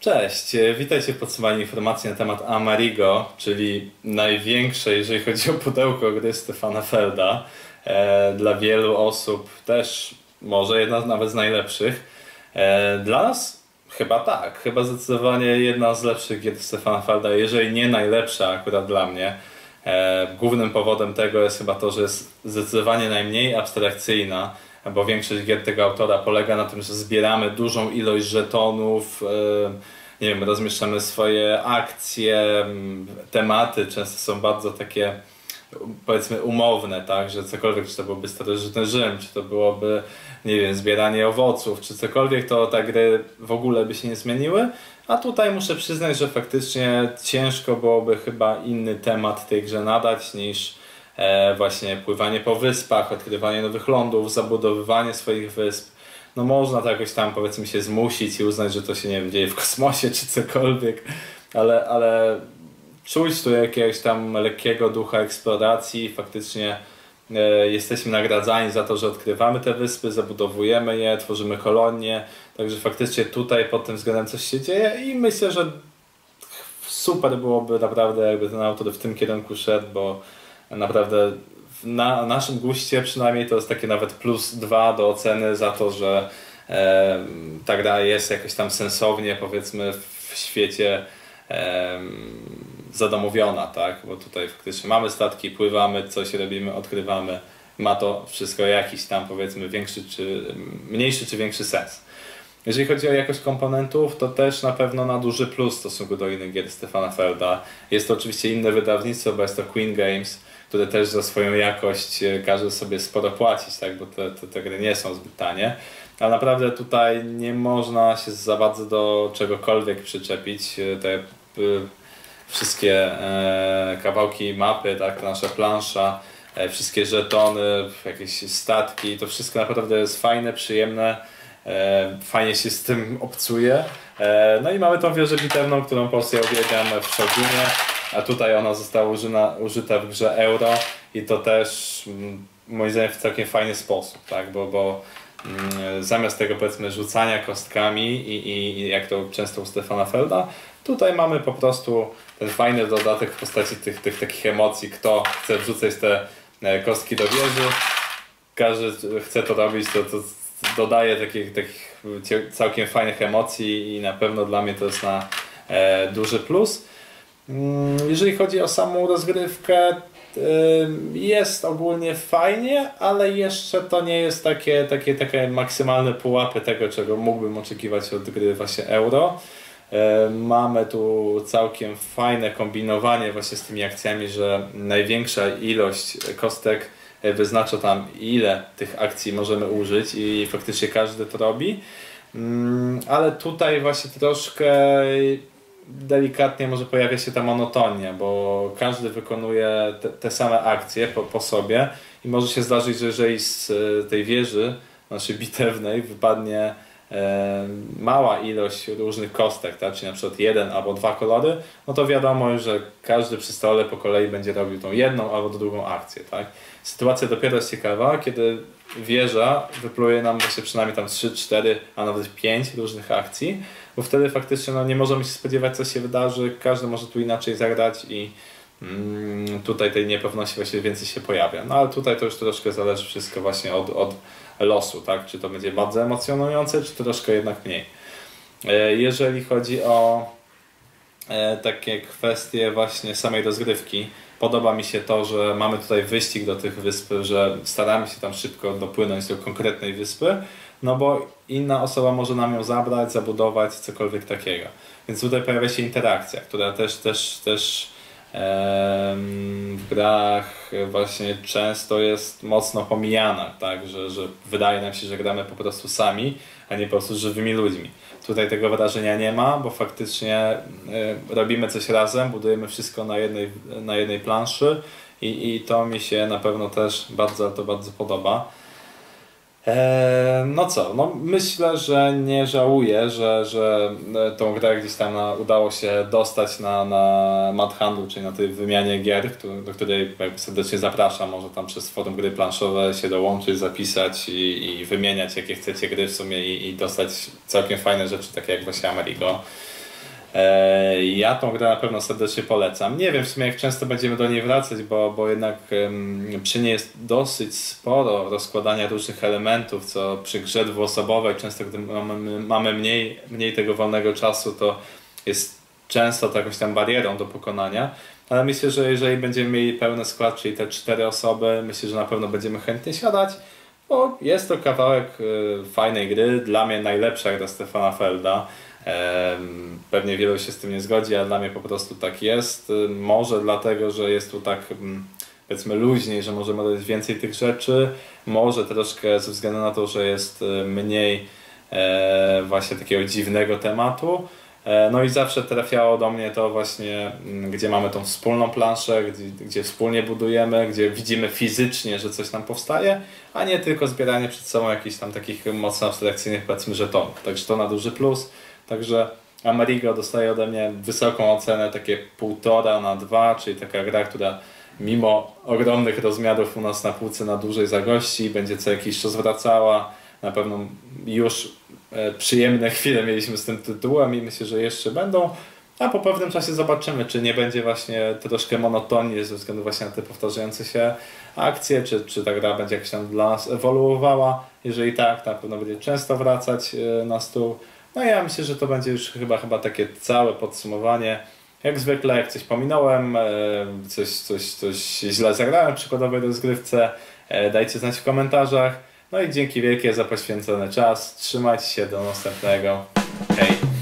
Cześć, witajcie w podsumowaniu informacji na temat Amarigo, czyli największej, jeżeli chodzi o pudełko gry Stefana Felda. E, dla wielu osób też może jedna nawet z najlepszych. E, dla nas chyba tak, chyba zdecydowanie jedna z lepszych gier Stefana Felda, jeżeli nie najlepsza akurat dla mnie. E, głównym powodem tego jest chyba to, że jest zdecydowanie najmniej abstrakcyjna, bo większość gier tego autora polega na tym, że zbieramy dużą ilość żetonów, nie wiem, rozmieszczamy swoje akcje, tematy często są bardzo takie powiedzmy umowne, tak, że cokolwiek, czy to byłby starożytny Rzym, czy to byłoby, nie wiem, zbieranie owoców, czy cokolwiek, to te gry w ogóle by się nie zmieniły, a tutaj muszę przyznać, że faktycznie ciężko byłoby chyba inny temat tej grze nadać niż e, właśnie pływanie po wyspach, odkrywanie nowych lądów, zabudowywanie swoich wysp. No można to jakoś tam powiedzmy się zmusić i uznać, że to się nie wiem, dzieje w kosmosie czy cokolwiek, ale, ale czuć tu jakiegoś tam lekkiego ducha eksploracji. Faktycznie e, jesteśmy nagradzani za to, że odkrywamy te wyspy, zabudowujemy je, tworzymy kolonie. Także faktycznie tutaj pod tym względem coś się dzieje i myślę, że super byłoby naprawdę, jakby ten autor w tym kierunku szedł, bo naprawdę na naszym guście przynajmniej to jest takie nawet plus dwa do oceny za to, że e, ta gra jest jakoś tam sensownie powiedzmy w świecie e, zadomowiona, tak? Bo tutaj faktycznie mamy statki, pływamy, coś robimy, odkrywamy. Ma to wszystko jakiś tam powiedzmy większy czy mniejszy czy większy sens. Jeżeli chodzi o jakość komponentów, to też na pewno na duży plus w stosunku do innych gier Stefana Felda. Jest to oczywiście inne wydawnictwo, bo jest to Queen Games, które też za swoją jakość e, każe sobie sporo płacić, tak? bo te, te, te gry nie są zbyt tanie. Ale naprawdę tutaj nie można się za bardzo do czegokolwiek przyczepić. E, te wszystkie e, kawałki mapy, tak, nasza plansza, wszystkie żetony, jakieś statki, to wszystko naprawdę jest fajne, przyjemne, fajnie się z tym obcuje. No i mamy tą wieżę bitewną, którą po prostu ja uwielbiam w Shogunie, a tutaj ona została użyna, użyta w grze Euro i to też mm, moim zdaniem w całkiem fajny sposób, tak, bo, bo mm, zamiast tego powiedzmy rzucania kostkami i, i jak to często u Stefana Felda, tutaj mamy po prostu ten fajny dodatek w postaci tych, tych takich emocji, kto chce wrzucać te e, kostki do wieży, każdy chce to robić, to, to dodaje takich, takich całkiem fajnych emocji i na pewno dla mnie to jest na e, duży plus. Mm, jeżeli chodzi o samą rozgrywkę, jest ogólnie fajnie, ale jeszcze to nie jest takie, takie, takie maksymalne pułapy tego, czego mógłbym oczekiwać od gry właśnie euro. E, mamy tu całkiem fajne kombinowanie właśnie z tymi akcjami, że największa ilość kostek e, wyznacza tam ile tych akcji możemy użyć i faktycznie każdy to robi. Mm, ale tutaj właśnie troszkę delikatnie może pojawia się ta monotonia, bo każdy wykonuje te, te same akcje po, po, sobie i może się zdarzyć, że jeżeli z e, tej wieży naszej bitewnej wypadnie mała ilość różnych kostek, tak? czyli na przykład jeden albo dwa kolory, no to wiadomo, że każdy przy stole po kolei będzie robił tą jedną albo drugą akcję. Tak? Sytuacja dopiero jest ciekawa, kiedy wieża wypluje nam właśnie przynajmniej tam 3, 4, a nawet 5 różnych akcji, bo wtedy faktycznie no, nie możemy się spodziewać, co się wydarzy, każdy może tu inaczej zagrać i mm, tutaj tej niepewności właśnie więcej się pojawia. No ale tutaj to już troszkę zależy wszystko właśnie od, od losu, tak? Czy to będzie bardzo emocjonujące, czy troszkę jednak mniej. E, jeżeli chodzi o e, takie kwestie właśnie samej rozgrywki, podoba mi się to, że mamy tutaj wyścig do tych wysp, że staramy się tam szybko dopłynąć do konkretnej wyspy, no bo inna osoba może nam ją zabrać, zabudować, cokolwiek takiego. Więc tutaj pojawia się interakcja, która też, też, też w grach właśnie często jest mocno pomijana, tak, że, że wydaje nam się, że gramy po prostu sami, a nie po prostu żywymi ludźmi. Tutaj tego wrażenia nie ma, bo faktycznie e, robimy coś razem, budujemy wszystko na jednej, na jednej planszy i, i to mi się na pewno też bardzo, to bardzo podoba. E, no co, no myślę, że nie żałuję, że, że e, tą grę gdzieś tam na, udało się dostać na, na Mad czyli na tej wymianie gier, do której serdecznie zapraszam. Może tam przez forum gry planszowe się dołączyć, zapisać i, i wymieniać jakie chcecie gry w sumie i, i dostać całkiem fajne rzeczy, takie jak właśnie Amerigo. E, ja tą grę na pewno serdecznie polecam. Nie wiem w sumie jak często będziemy do niej wracać, bo, bo jednak przy niej jest dosyć sporo rozkładania różnych elementów, co przy grze dwuosobowej często gdy mamy, mamy mniej, mniej tego wolnego czasu, to jest często to jakąś tam barierą do pokonania. Ale myślę, że jeżeli będziemy mieli pełny skład, czyli te cztery osoby, myślę, że na pewno będziemy chętnie siadać, bo jest to kawałek y, fajnej gry, dla mnie najlepsza gra Stefana Felda. Pewnie wielu się z tym nie zgodzi, a dla mnie po prostu tak jest. Może dlatego, że jest tu tak powiedzmy luźniej, że możemy dodać więcej tych rzeczy. Może troszkę ze względu na to, że jest y, mniej e, właśnie takiego dziwnego tematu. E, no i zawsze trafiało do mnie to właśnie, mm, gdzie mamy tą wspólną planszę, gdzie, gdzie, wspólnie budujemy, gdzie widzimy fizycznie, że coś nam powstaje, a nie tylko zbieranie przed sobą jakichś tam takich mocno abstrakcyjnych powiedzmy żetonów. Także to na duży plus. Także Amerigo dostaje ode mnie wysoką ocenę, takie półtora na dwa, czyli taka gra, która mimo ogromnych rozmiarów u nas na półce na dłużej zagości, będzie co jakiś czas wracała. Na pewno już e, przyjemne chwile mieliśmy z tym tytułem i myślę, że jeszcze będą. A po pewnym czasie zobaczymy, czy nie będzie właśnie troszkę monotonnie ze względu właśnie na te powtarzające się akcje, czy, czy ta gra będzie jakoś tam dla nas ewoluowała. Jeżeli tak, na pewno będzie często wracać e, na stół. No ja myślę, że to będzie już chyba, chyba takie całe podsumowanie. Jak zwykle, jak coś pominąłem, e, coś, coś, coś źle zagrałem w przykładowej rozgrywce, e, dajcie znać w komentarzach. No i dzięki wielkie za poświęcony czas. Trzymajcie się, do następnego. Hej!